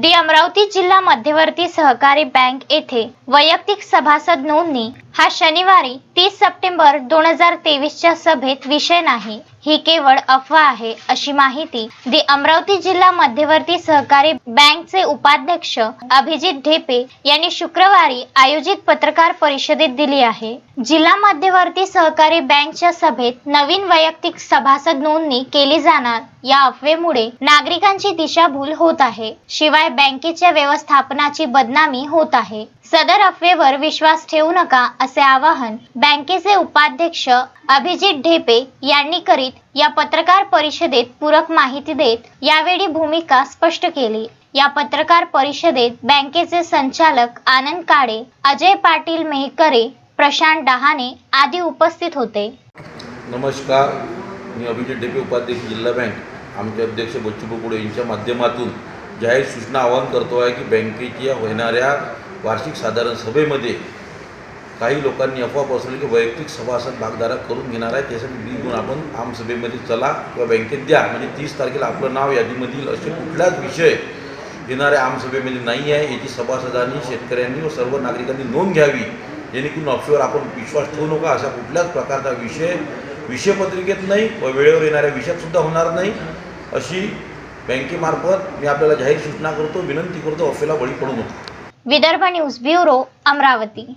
D Amravati जिल्हा मध्यवर्ती सहकारी बँक येथे वैयक्तिक सभासद नोंदणी हा शनिवारी तीस सप्टेंबर दोन हजार तेवीसच्या सभेत विषय नाही ही केवळ अफवा आहे अशी माहिती दी अमरावती जिल्हा मध्यवर्ती सहकारी बँकचे उपाध्यक्ष अभिजित ढेपे यांनी शुक्रवारी आयोजित पत्रकार परिषदेत दिली आहे. जिल्हा मध्यवर्ती सहकारी बँकच्या सभेत नवीन वैयक्तिक सभासद नोंदणी केली जाणार या अफवेमुळे नागरिकांची दिशाभूल होत आहे. शिवाय बँकेच्या व्यवस्थापनाची बदनामी होत आहे. सदर अफवेवर विश्वास ठेवू नका असे आवाहन बँकेचे उपाध्यक्ष अभिजित ढेपे यांनी करीत या पत्रकार परिषदेत पूरक माहिती देत यावेळी भूमिका स्पष्ट केली. या पत्रकार परिषदेत बँकेचे संचालक आनंद काळे अजय पाटील मेहकरे प्रशांत डहाणे आदी उपस्थित होते. नमस्कार मी अभिजित ढेपे उपाध्यक्ष जिल्हा बँक. आमचे अध्यक्ष बच्चू बोकुडे यांच्या माध्यमातून जाहीर सूचना आवाहन करतो आहे की बँकेच्या होणाऱ्या वार्षिक साधारण सभेमध्ये काही लोकांनी अफवा पसरवली की वैयक्तिक सभासद भागधारक करून घेणार आहे त्यासाठी बिल घेऊन आपण आमसभेमध्ये चला किंवा बँकेत द्या. म्हणजे तीस तारखेला आपलं नाव यादीमधील असे कुठलाच विषय येणारे आमसभेमध्ये नाही आहे. याची सभासदांनी शेतकऱ्यांनी व सर्व नागरिकांनी नोंद घ्यावी. जेणेकरून अफवेवर आपण विश्वास ठेवू नका. अशा कुठल्याच प्रकारचा विषय विषयपत्रिकेत नाही व वेळेवर येणाऱ्या विषयातसुद्धा होणार नाही. अशी बँकेमार्फत मी आपल्याला जाहीर सूचना करतो. विनंती करतो. अफवेला बळी पडू नका. Vidarbha news bureau Amravati.